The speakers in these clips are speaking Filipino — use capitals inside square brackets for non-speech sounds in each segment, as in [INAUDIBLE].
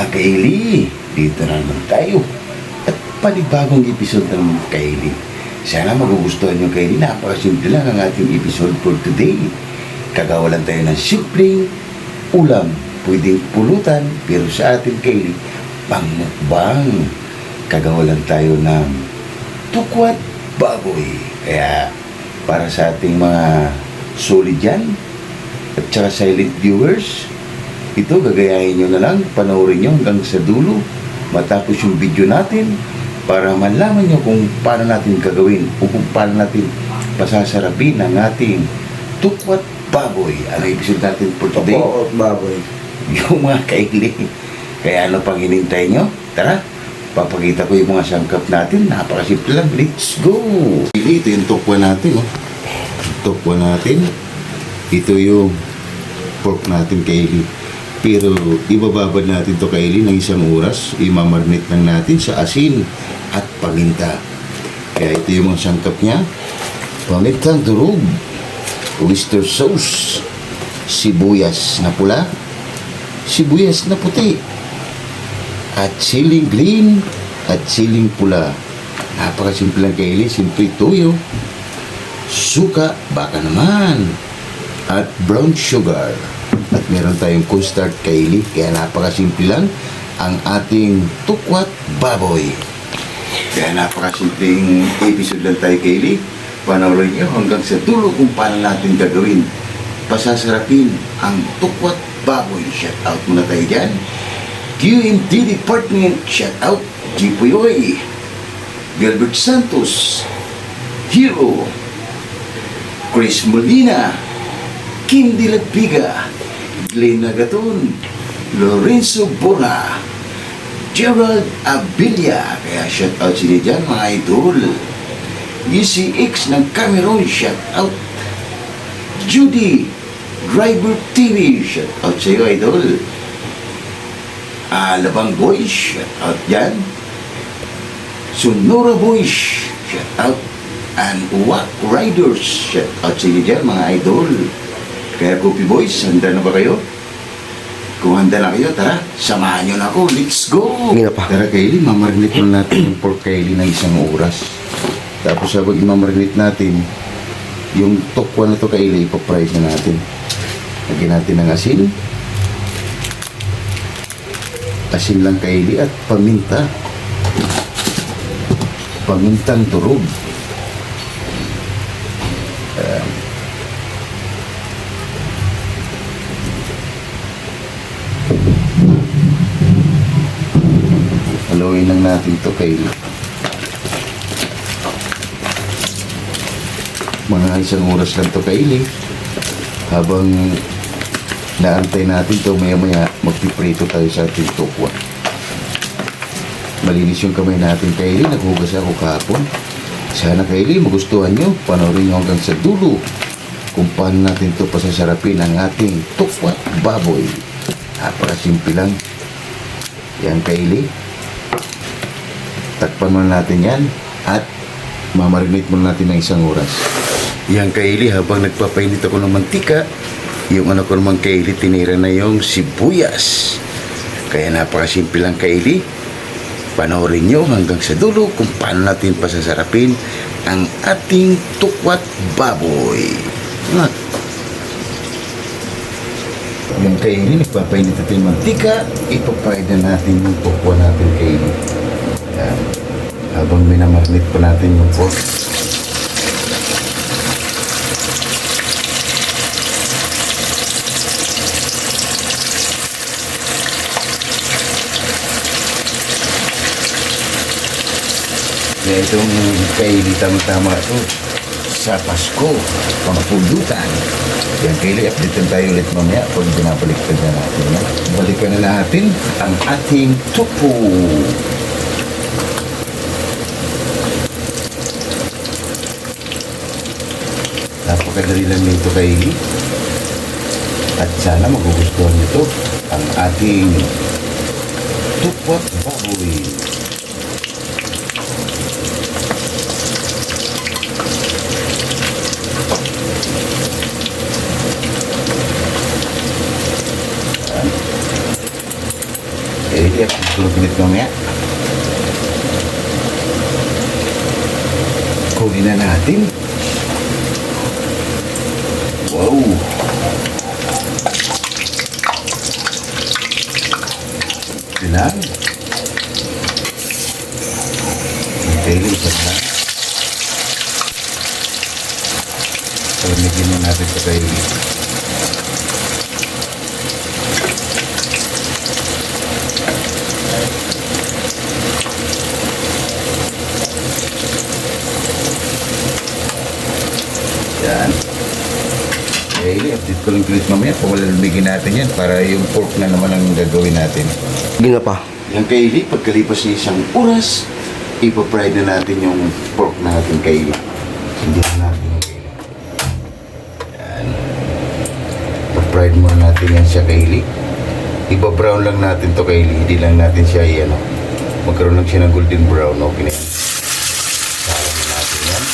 mga kaili, dito na naman tayo. At panibagong episode ng mga kaili. Sana magugustuhan nyo kaili. Napakasimple lang ang ating episode for today. Kagawa lang tayo ng simpleng ulam. Pwedeng pulutan, pero sa ating kaili, pangmukbang. Kagawa lang tayo ng tukwat baboy. Kaya para sa ating mga solid yan, at saka silent viewers, ito gagayahin nyo na lang, panoorin nyo hanggang sa dulo, matapos yung video natin, para malaman nyo kung paano natin gagawin o kung paano natin pasasarapin ang ating tukwat baboy. Ano episode natin for today? Opo, baboy. [LAUGHS] Yung mga kailing. Kaya ano pang hinintay nyo? Tara, papakita ko yung mga sangkap natin. Napakasimple lang. Let's go! Ito yung tukwa natin. Oh. Tukwa natin. Ito yung pork natin kaili. Pero ibababad natin to kaili ng isang oras. Imamarnit lang natin sa asin at paminta. Kaya ito yung mga sangkap niya. Pamintang durog. Oyster sauce. Sibuyas na pula. Sibuyas na puti. At siling green at siling pula. Napakasimple lang kaili. Simple tuyo. Suka, baka naman. At brown sugar. At meron tayong cornstarch kaili. Kaya napakasimple lang ang ating tukwat baboy. Kaya napakasimpleng episode lang tayo kaili. Panoorin nyo hanggang sa dulo kung paano natin gagawin. Pasasarapin ang tukwat baboy. Shout out muna tayo dyan. QMD Department, shout out. Jipoyoy. Gilbert Santos. Hero. Chris Molina. Kim Dilagpiga. Glenn Agaton. Lorenzo Bora. Gerald Abilia. Kaya shout out sila dyan mga idol. UCX ng Cameroon, shout out. Judy, Driver TV, shout out sa iyo, idol. Ah, Labang Boys, shout out dyan. Sonora Boys, shout out. And Wack Riders, shout out sa inyo dyan, mga idol. Kaya Gopi Boys, handa na ba kayo? Kung handa na kayo, tara, samahan nyo na ako. Let's go! Hindi pa. Tara, Kaylee, mamarinate muna natin yung pork Kaylee ng isang oras. Tapos habang imamarinate natin, yung tokwa na to Kaylee, ipaprice na natin. Lagyan natin ng asin. Asin lang Kaylee at paminta. Pamintang turog. Ayan. Haluin lang natin to Kaylee. mga isang oras lang to kaili habang naantay natin to maya maya magpiprito tayo sa ating tukwa. Malinis yung kamay natin kaili naghugas ako kahapon. Sana kaili magustuhan nyo. Panoorin nyo hanggang sa dulo kung paano natin to pasasarapin ang ating tukwa baboy. Napakasimple lang. Yan kaili takpan muna natin yan at mamarinate muna natin ng isang oras yan kaili habang nagpapainit ako ng mantika, yung ano ko naman kaili tinira na yung sibuyas. Kaya napakasimple lang kaili. Panoorin nyo hanggang sa dulo kung paano natin pasasarapin ang ating tukwat baboy. Ah. Yung kaili, nagpapainit natin mantika, ipapahid na natin yung tukwa natin kaili. Habang minamarinate pa natin yung pork. na itong kaili tama-tama ito sa Pasko, pangpulutan. Yan, kaili, update tayo ulit mamaya pag binabaliktad na natin. Balikan na natin ang ating tupo. Napakadali lang nito kaili. At sana magugustuhan nito ang ating tukwat baboy. Eh, tulog ulit mamaya. Kunin na natin. Wow! Ilan? Okay, lipat na. Palamigin na natin ito kay Yan. Eh, lang ulit mamaya kung wala lumigin natin yan para yung pork na naman ang gagawin natin. Sige nga pa. Yung kaili, pagkalipas ng isang oras, ipapride na natin yung pork natin kaili. Hindi na natin yung kaili. Yan. Ipapride muna natin yan siya kaili. Iba-brown lang natin to kaili. Hindi lang natin siya yan. Magkaroon lang siya ng golden brown. Okay na. Lalagyan natin yan.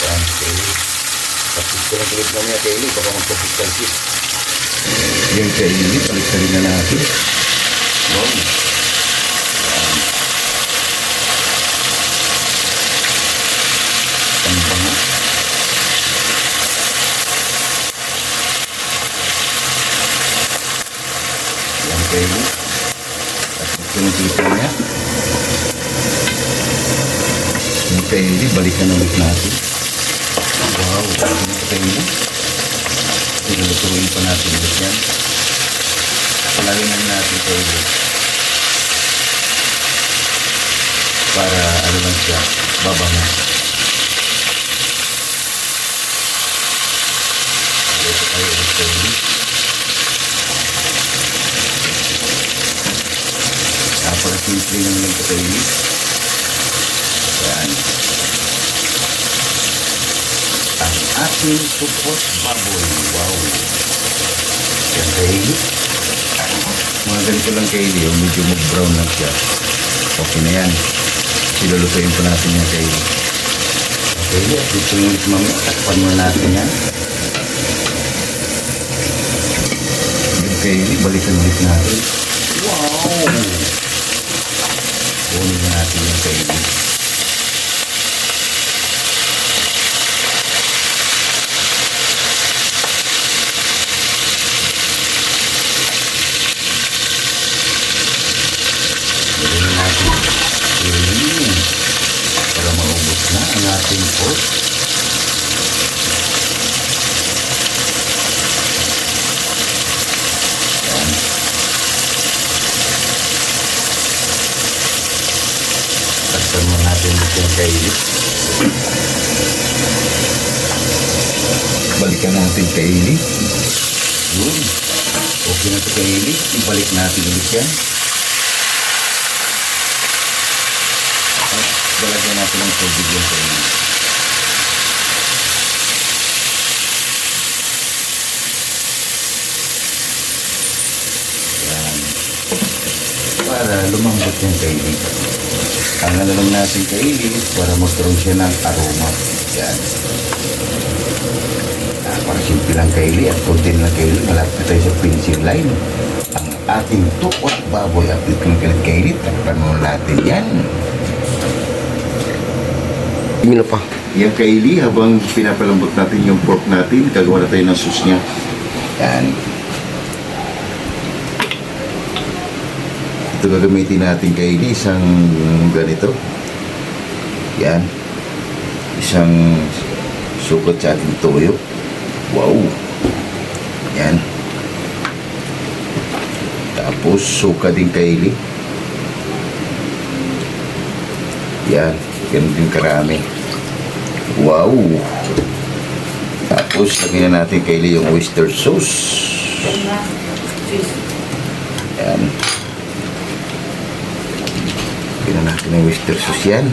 Yan, kaili. Tapos ko lang ulit mamaya kaili. Baka magpapagkalpit. Yung kaili, palit na natin. Wow. Ang bango. Yung kaili. Tapos yung dito niya. Yung kaili, balikan ulit natin. Wow, yung kaili. Ilulutuin pa natin ulit yan. Palalin lang natin ito ulit. Para ano lang siya, babango. Ito tayo ulit ito ulit. Napaka-simple lang ng ito ulit. Yan. Ang ating support baboy. Wow. Kaili. Mga ganito lang kaili. Yung medyo mag-brown lang siya. Okay na yan. Silulutuin pa natin yan kaili. Okay, dito yung mamaya. Takpan muna natin yan. Yung kaili, balikan ulit natin. Wow! Kunin na natin yung kaili. Gawin natin. Kaili. Para maubos na ang ating pork. Yan. Takpan mo natin ito yung kaili. Balikan natin kaili. Yun. Okay na ito kaili. Ibalik natin ulit yan. Balagyan natin ng tubig yung kaili. Para lumambot yung kaili. Ang ano lang natin kaili para magkaroon siya ng aroma. Yan. Ah, para simple lang kaili at konti lang kaili. Malapit tayo sa finishing line. Ang ating tukot baboy at ito ng kalit kaili. Takpan mo natin yan. Na pa. Yung kaili habang pinapalambot natin yung pork natin, gagawa na tayo ng sauce niya. Yan. Ito gagamitin natin kaili, isang ganito. Yan. Isang sukat sa ating toyo. Wow. Yan. Tapos suka din kaili. Yan. Ganun din karami. Wow! Tapos, lagyan na natin kaili yung oyster sauce. Yan. Lagyan na natin yung oyster sauce.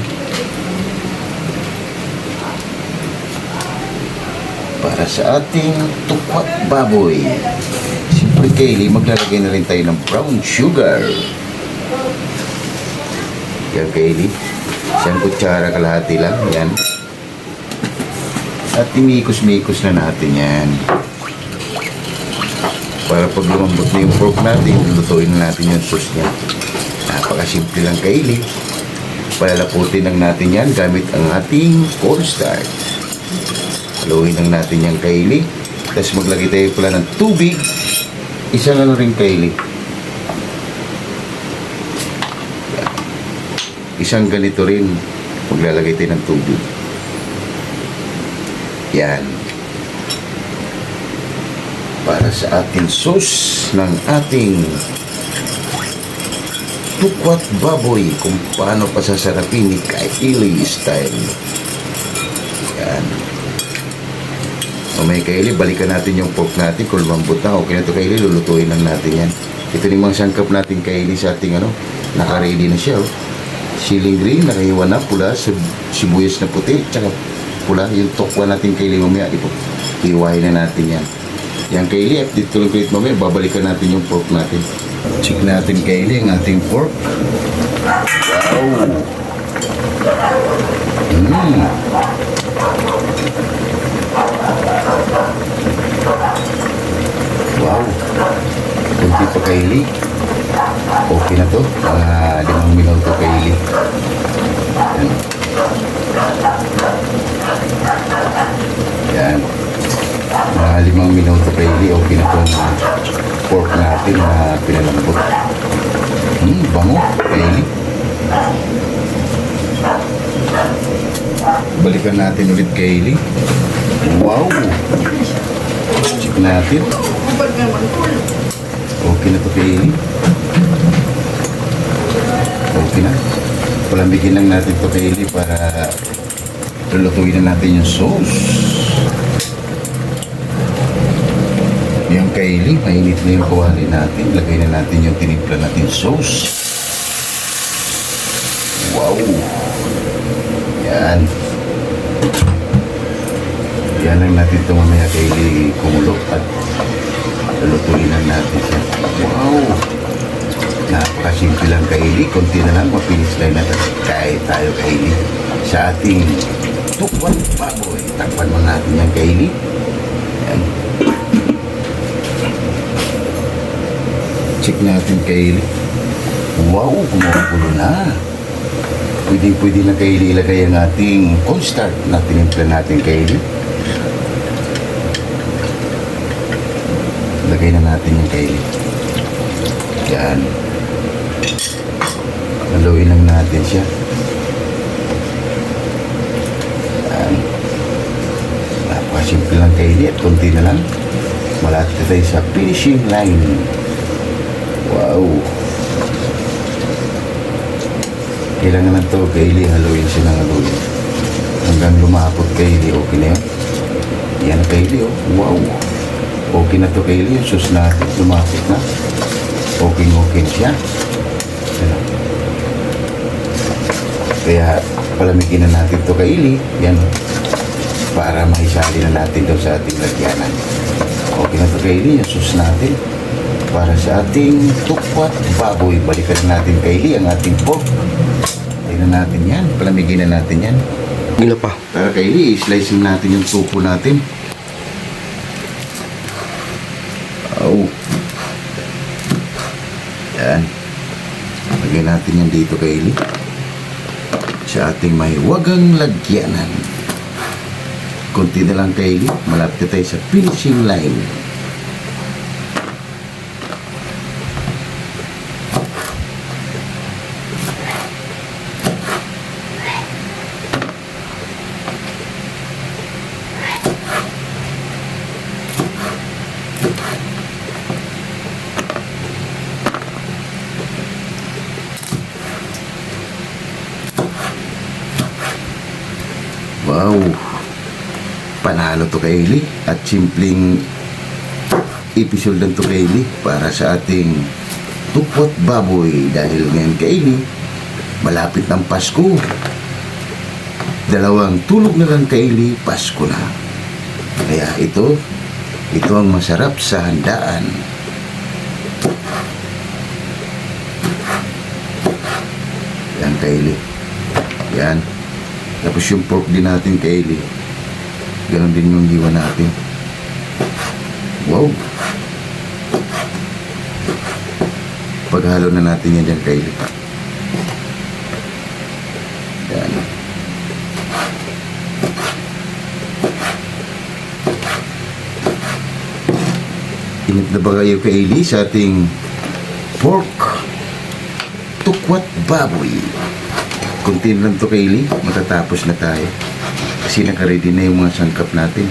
Para sa ating tukwat baboy. Siyempre kaili, maglalagay na rin tayo ng brown sugar. Yan kaili. Isang kutsara kalahati lang. Yan. At imikos-mikos na natin yan. Para pag lumambot na yung pork natin, lutuin na natin yung sauce niya. Napakasimple lang kaili. Palalaputin lang natin yan gamit ang ating cornstarch. Haluin lang natin yung kaili. Tapos maglagay tayo pala ng tubig. Isa lang rin kaili. Isang ganito rin. Maglalagay tayo ng tubig. Yan. Para sa ating sauce ng ating tukwat baboy kung paano pasasarapin ni Kaili style. Yan. O may Kaili, balikan natin yung pork natin kung lumambot. Okay na to Kaili, lulutuin lang natin yan. Ito yung mga sangkap natin Kaili sa ating ano, naka-ready na siya. Oh. Siling green, nakahiwa na, pula, sib- sibuyas na puti, tsaka pula, yung tokwa natin Kaili mamaya. Ipo, iwain na natin yan. Yan Kaili, update ko lang ulit mamaya, babalikan natin yung pork natin. Check natin Kaili, ang ating pork. Wow! Natin ulit Kaili. Wow! Check natin. Okay na to Kaili. Okay na. Palamigin lang natin to Kaili para lulutuin na natin yung sauce. Yung Kaili, mainit na yung kawali natin. Lagay na natin yung tinimpla natin sauce. Wow! Yan. Yan lang natin ito mamaya Kaili kumulo at lulutuin na natin siya. Wow! Napakasimple lang kaili. Kunti na lang, mapinis lang natin. Kahit tayo kaili. Sa ating tukwan baboy. Takpan mo natin yung kaili. Yan. Check natin kaili. Wow, kumukulo na. Pwede pwede na kaili ilagay ang ating cornstarch na tinimpla natin kaili. Lagay na natin yung kaili. Yan. Haluin lang natin siya. Yan. Napakasimple lang kaili at konti na lang. Malapit na tayo sa finishing line. Wow. Kailangan na to kaili haluin siya ng haluin. Hanggang lumapot kaili, okay na yun. Yan kaili, oh. Wow. Okay na to kaili, yung sus natin, lumapot na. Okay, okay siya. Ano? Kaya palamigin na natin to kaili. Yan. oh. Para maisali na natin daw sa ating lagyanan. Okay na to kaili, yung sus natin. Para sa ating tukwat baboy. Balikan na natin kaili ang ating pork. Tingnan natin yan. Palamigin na natin yan. Na pa. Para kaili, slicing natin yung tupo natin. Oh. Yan. Lagyan natin yan dito kaili. Sa ating may wagang lagyanan. Kunti na lang kaili. Malapit na tayo sa finishing line. Wow! Kaylee at simpleng episode lang to Kaylee para sa ating tukwat baboy dahil ngayon Kaylee malapit ng Pasko. Dalawang tulog na lang Kaylee, Pasko na. Kaya ito, ito ang masarap sa handaan. Yan Kaylee. Yan. Tapos yung pork din natin kaili. Ganon din yung giwa natin. Wow. Paghalo na natin yan dyan kay Lipa. Yan. Init na ba kayo kay Eli sa ating pork tukwat baboy? Kunti lang to kay Eli, matatapos na tayo. Kasi nakaready na yung mga sangkap natin.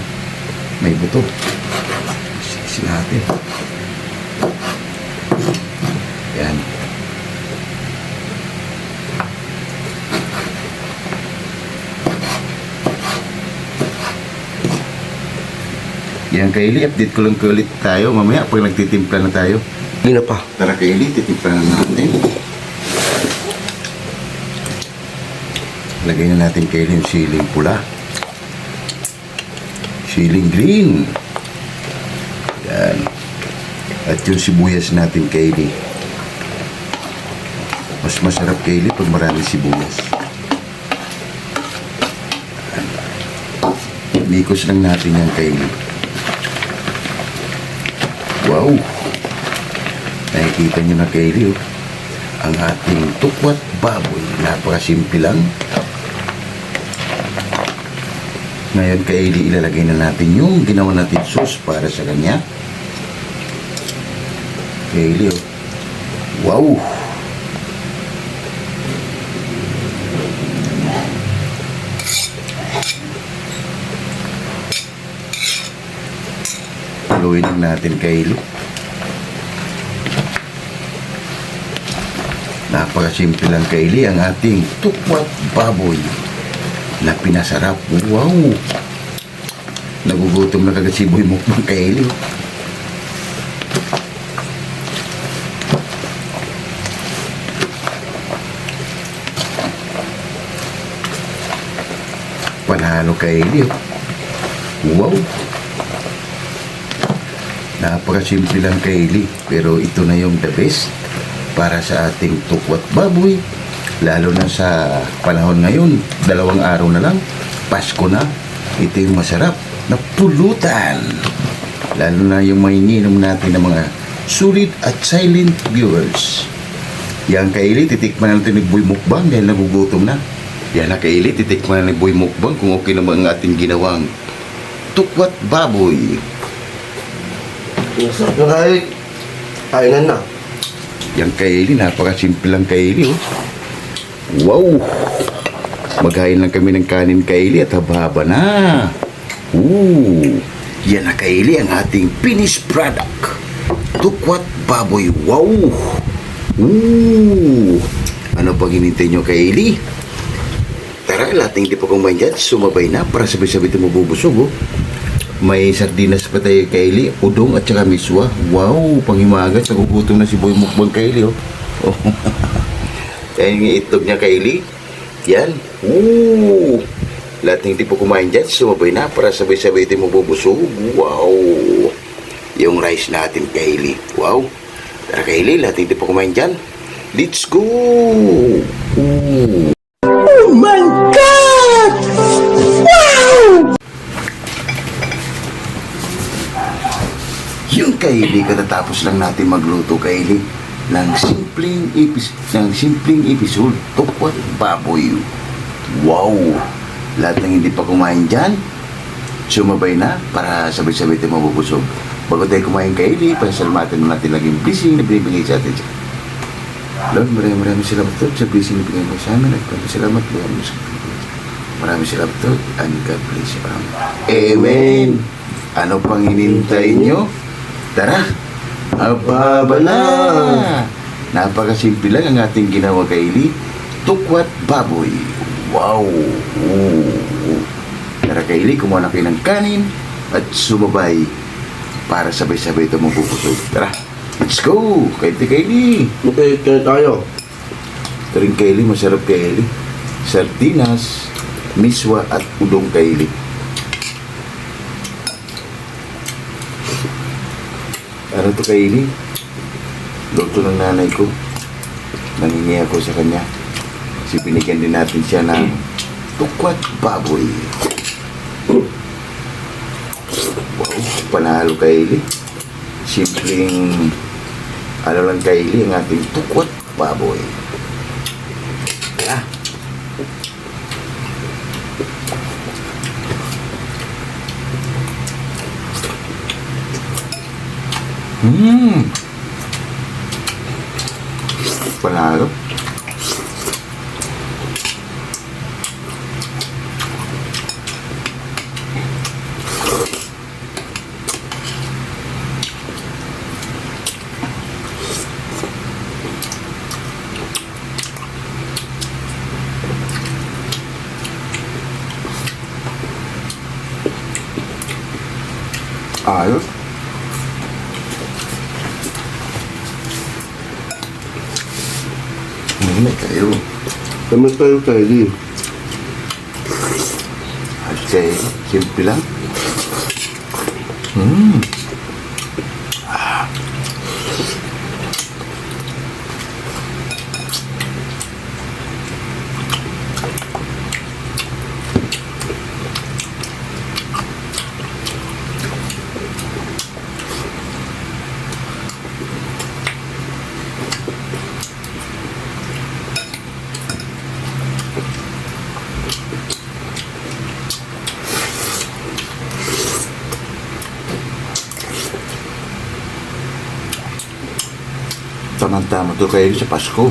May buto. Sisi natin. Yan. Yan Kaylee, update ko lang ulit tayo mamaya pag nagtitimpla na tayo. Sige na pa. Tara Kaylee, titimpla na natin. Lagay na natin Kaylee yung siling pula. Siling green. Yan. At yung sibuyas natin Kaylee. Mas masarap Kaylee pag marami sibuyas. Mikos lang natin yan Kaylee. Wow! Nakikita niyo na Kaylee, oh. ang ating tukwat baboy. Napakasimple lang. Ngayon Kaylee, ilalagay na natin yung ginawa natin sauce para sa kanya. Kaylee, oh. Wow! Lang natin Kaylee. Napakasimple lang Kaylee ang ating tukwat baboy na pinasarap. Wow! Nagugutom na kagad si Boy Mukbang Kaylee. Panalo Kaylee. Wow! Napakasimple lang Kaylee, pero ito na yung the best para sa ating tukwat baboy. Lalo na sa panahon ngayon, dalawang araw na lang, Pasko na. Ito yung masarap na pulutan. Lalo na yung maininom natin ng mga sulit at silent viewers. Yan Kaylee, titikman natin ni Boy Mukbang dahil nagugutom na. Yan na Kaylee, titikman na ni Boy Mukbang kung okay naman ang ating ginawang tukwat baboy. Masarap na kahit. Kainan na. Yang Kaylee, napakasimple lang Kaylee, oh. Wow! Maghain lang kami ng kanin Kaylee at haba-haba na. Ooh! Yan na Kaylee ang ating finished product. Tukwat baboy. Wow! Ooh! Ano pang hinintay nyo Kaylee? Tara, lating di pa kumain dyan. Sumabay na para sabay-sabay ito mabubusog, oh. May sardinas pa tayo Kaylee, udong at saka miswa. Wow, panghimagas. Nagugutom na si Boy Mukbang Kaylee, oh. oh. [LAUGHS] Yan yung itlog niya Kaylee. Yan. Ooh. Lahat ng hindi po kumain dyan, sumabay na para sabay-sabay ito mabubusog. Wow. Yung rice natin Kaylee. Wow. Tara Kaylee, lahat ng hindi po kumain dyan. Let's go! Ooh. Yung Kaylee, katatapos lang natin magluto, Kaylee, ng simpleng epis ng simpleng episode, tukwat baboy. Wow! Lahat ng hindi pa kumain dyan, sumabay na para sabay-sabay tayo mabubusog. Bago tayo kumain, Kaylee, pasalamatan mo natin laging blessing na binibigay sa atin. Lord, maraming maraming salamat Lord sa blessing na binigay mo sa amin at salamat Lord sa Maraming salamat Lord and God bless you. Amen. Ano pang hinintay nyo? Tara, ababa na! Napakasimple lang ang ating ginawa kay Lee. Tukwat baboy. Wow! Ooh. Tara kay Lee, kumuha na kayo ng kanin at sumabay para sabay-sabay ito mabubusog. Tara, let's go! Kay Kaylee! Okay, kaya tayo. Ito rin Kaylee, masarap Kaylee. Sardinas, miswa at udong Kaylee. Ano to Kaylee? Luto ng nanay ko. Nangingi ako sa kanya. Kasi binigyan din natin siya ng tukwat baboy. Wow, panalo Kaylee. Simpleng Ano lang kaili ang ating tukwat baboy. Mmm. Ayos. Hindi kayo. Kami tayo kaili. Okay, simple lang. Hmm. Tamang-tama to kayo sa Pasko.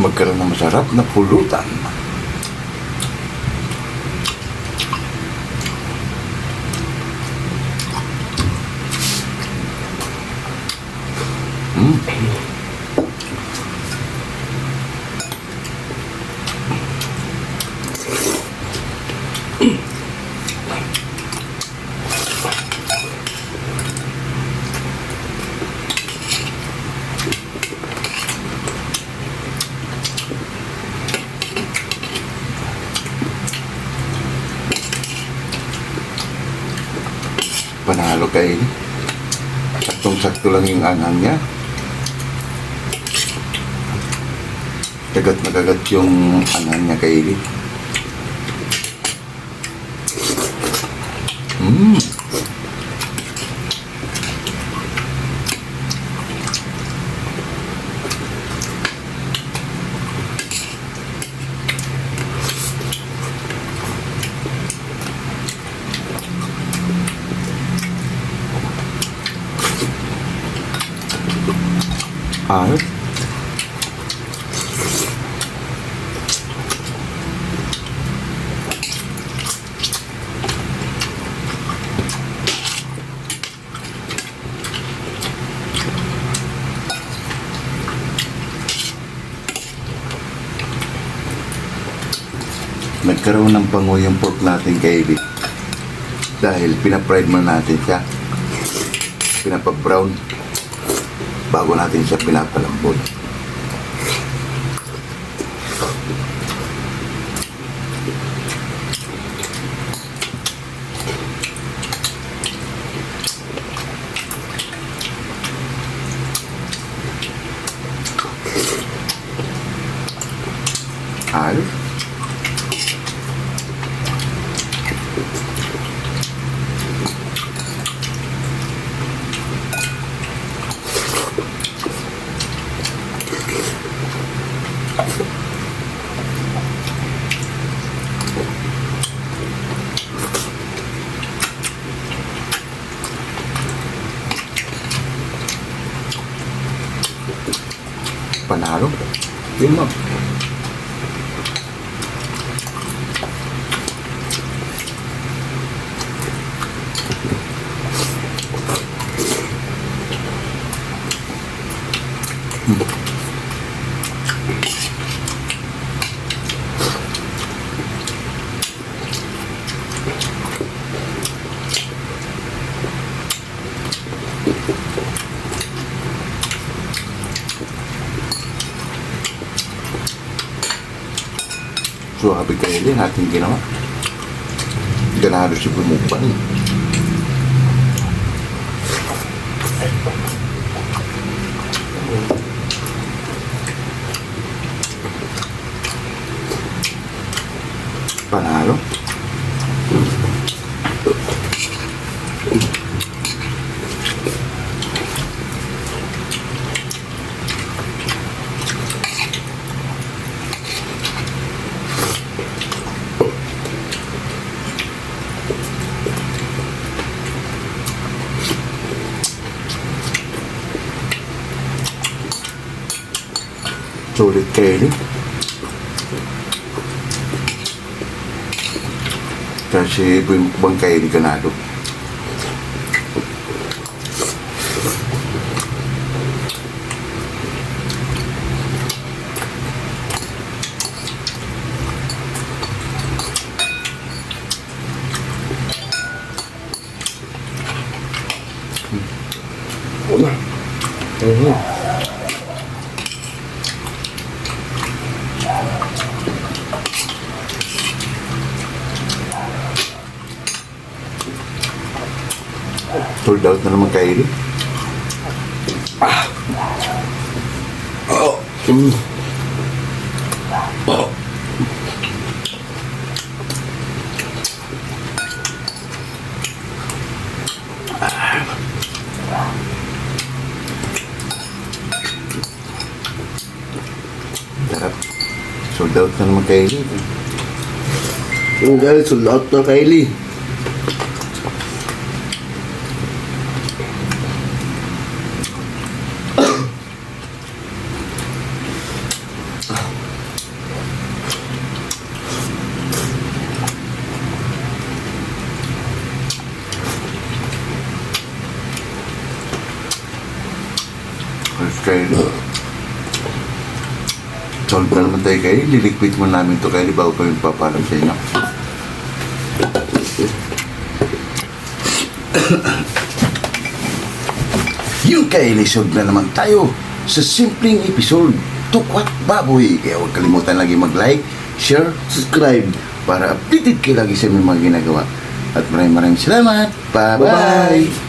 Magkaroon ng masarap na pulutan. Panalo kayo. Saktong-sakto lang yung anghang niya. Kagat na kagat yung anghang niya kaili. Mmm. Nagkaroon ng pango yung pork natin kay Vic. Dahil pinapride mo natin siya. Pinapa-brown bago natin siya pinapalambot. Ayos. Panalo. Yun natin ginawa. Ganado si Bumukban. Panalo. Panalo. Kasi ito yung bang kayo ni Ganado. Wala. Mhm. Sold out na naman kayo Mm. Sarap. Sold out na naman kayo Yung guys, sold out na Kylie. First kayo. Sold na naman tayo kayo. Liliquid mo namin to kayo bago kami papalam sa inyo. [COUGHS] Yung kay lisod na naman tayo sa simpleng episode Tukwat Baboy. Kaya huwag kalimutan lagi mag-like, share, Subscribe. para updated kayo lagi sa mga ginagawa. At maraming maraming salamat. Bye-bye. Bye-bye.